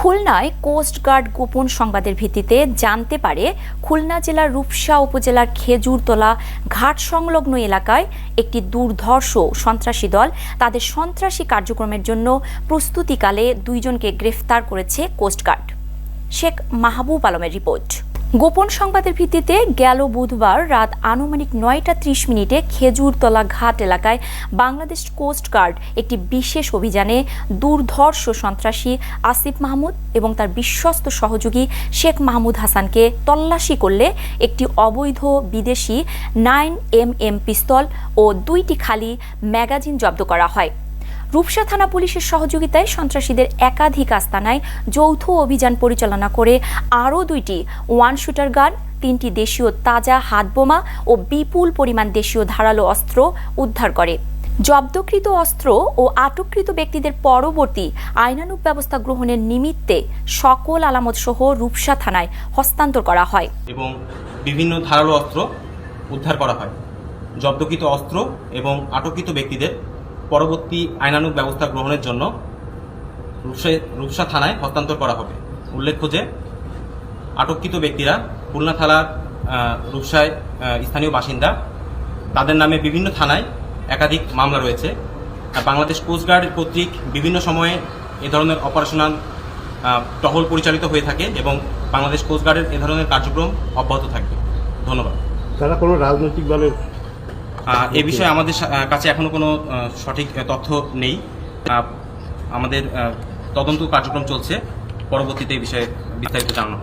খুলনায় কোস্টগার্ড গোপন সংবাদের ভিত্তিতে জানতে পারে খুলনা জেলার রূপসা উপজেলার খেজুরতলা ঘাট সংলগ্ন এলাকায় একটি দুর্ধর্ষ সন্ত্রাসী দল তাদের সন্ত্রাসী কার্যক্রমের জন্য প্রস্তুতিকালে দুইজনকে গ্রেফতার করেছে কোস্টগার্ড শেখ মাহবুব আলমের রিপোর্ট। গোপন সংবাদের ভিত্তিতে গেল বুধবার রাত আনুমানিক নয়টা ত্রিশ মিনিটে খেজুরতলা ঘাট এলাকায় বাংলাদেশ কোস্টগার্ড একটি বিশেষ অভিযানে দুর্ধর্ষ সন্ত্রাসী আসিফ মাহমুদ এবং তার বিশ্বস্ত সহযোগী শেখ মাহমুদ হাসানকে তল্লাশি করলে একটি অবৈধ বিদেশি নাইন এম এম পিস্তল ও দুইটি খালি ম্যাগাজিন জব্দ করা হয়। রূপসা থানা পুলিশের সহযোগিতায় সন্ত্রাসীদের একাধিক আস্তানায় যৌথ অভিযান পরিচালনা করে আরও দুইটি ওয়ান শুটার গান, তিনটি দেশীয় তাজা হাতবোমা ও বিপুল পরিমাণ দেশীয় ধারালো অস্ত্র উদ্ধার করে। জব্দকৃত অস্ত্র ও আটককৃত ব্যক্তিদের পরবর্তী আইনানুগ ব্যবস্থা গ্রহণের নিমিত্তে সকল আলামত সহ রূপসা থানায় হস্তান্তর করা হয়। এবং বিভিন্ন ধারালো অস্ত্র উদ্ধার করা হয়। জব্দকৃত অস্ত্র এবং আটককৃত ব্যক্তিদের পরবর্তী আইনানুগ ব্যবস্থা গ্রহণের জন্য রূপসা রূপসা থানায় হস্তান্তর করা হবে। উল্লেখ্য যে, আটককৃত ব্যক্তিরা খুলনা থানার রূপসায় স্থানীয় বাসিন্দা। তাদের নামে বিভিন্ন থানায় একাধিক মামলা রয়েছে। বাংলাদেশ কোস্টগার্ড কর্তৃক বিভিন্ন সময়ে এ ধরনের অপারেশনাল টহল পরিচালিত হয়ে থাকে এবং বাংলাদেশ কোস্টগার্ডের এ ধরনের কার্যক্রম অব্যাহত থাকবে ধন্যবাদ। তারা কোনো রাজনৈতিক দলের এ বিষয়ে আমাদের কাছে এখনও কোনো সঠিক তথ্য নেই। আমাদের তদন্ত কার্যক্রম চলছে। পরবর্তীতে এই বিষয়ে বিস্তারিত জানানো।